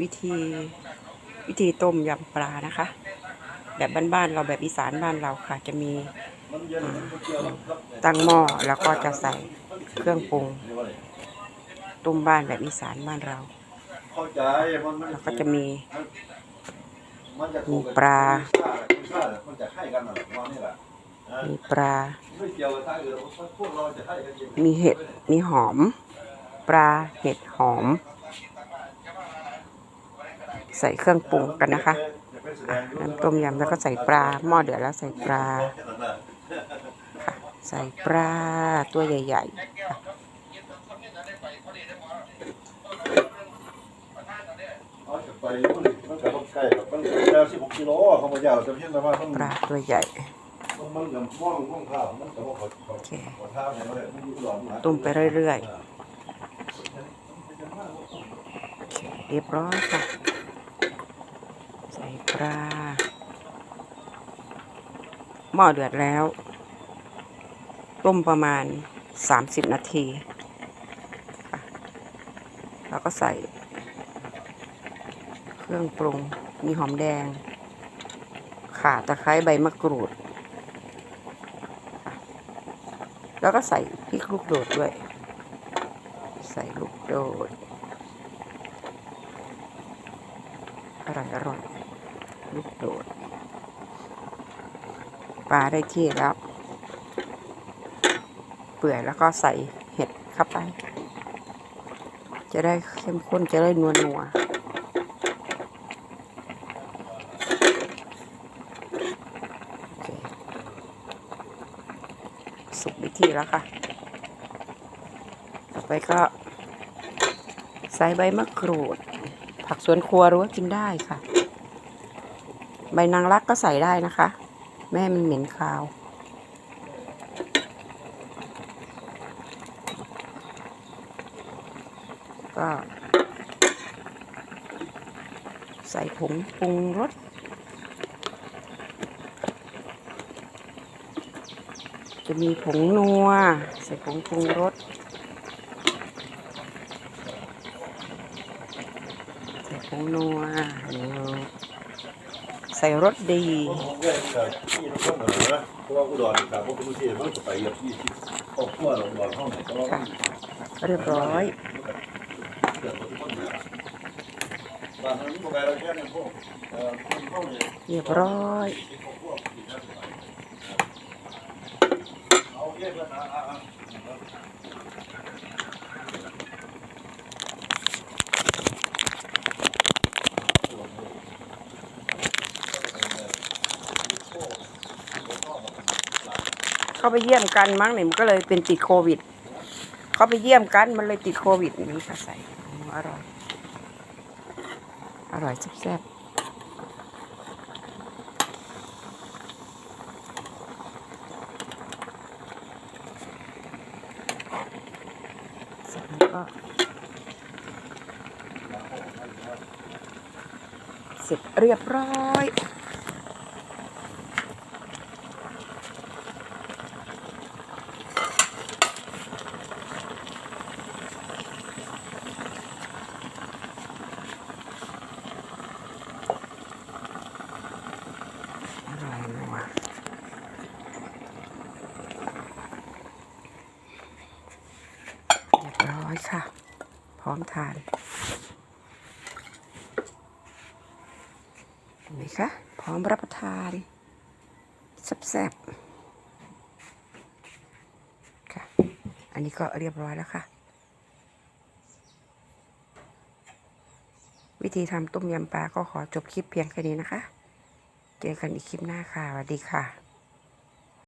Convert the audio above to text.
วิธีวิธีต้มยำปลานะคะ แบบบ้านๆเราแบบอีสานบ้านเราค่ะ จะมีตั้งหม้อแล้วก็จะใส่เครื่องปรุงต้มบ้านแบบอีสานบ้านเราแล้วก็จะมีมีปลา มีปลา มีเห็ด มีหอม ปลา เห็ดหอม ใส่เครื่องปรุงกันนะคะน้ำต้มยำแล้วก็ใส่ปลาหม้อเดือดแล้วใส่ปลาค่ะใส่ปลาตัวใหญ่ๆค่ะปลาตัวใหญ่ตุ่มไปเรื่อยๆเรียบร้อยค่ะ ปลา หม้อเดือดแล้ว ต้มประมาณ 30 นาที แล้วก็ใส่ เครื่องปรุง มีหอมแดง ข่าตะไคร้ใบมะกรูด แล้วก็ใส่พริกลูกโดดด้วย ใส่ลูกโดดอร่อยอร่อย ลูกโดดปลาได้ที่แล้ว เปื่อยแล้วก็ใส่เห็ดเข้าไป จะได้เข้มข้นจะได้นัวนัวสุกวิธีแล้วค่ะ ต่อไปก็ ใส่ใบมะกรูด ผักสวนครัวรือว่ากินได้ค่ะ ใบนางรักก็ใส่ได้นะคะ แม่ให้มันเหม็นคาว ก็ใส่ผงปรุงรสจะมีผงนัว ใส่ผงปรุงรสใส่ผงนัวนี่ใส่รสดีผมแยกจากที่นครเหนือนะเพราะว่าอุดรครับเพราะเป็นที่มันจะไปเยบร้อย เรียบร้อยเอาเยอ่อคนเข้าเนี่ยเรียบร้อย เขาไปเยี่ยมกันมั้งเนี่ยมันก็เลยเป็นติดโควิด เขาไปเยี่ยมกันมันเลยติดโควิดนี่ค่ะใส่อร่อย อร่อยแซ่บก็เสร็จเรียบร้อย อร่อยนัวเรียบร้อยค่ะ พร้อมทานเห็นไหมคะ พร้อมรับประทานแซ่บๆค่ะ อันนี้ก็เรียบร้อยแล้วค่ะ วิธีทำต้มยำปลาก็ขอจบคลิปเพียงแค่นี้นะคะ เจอกันอีกคลิปหน้าค่ะสวัสดีค่ะ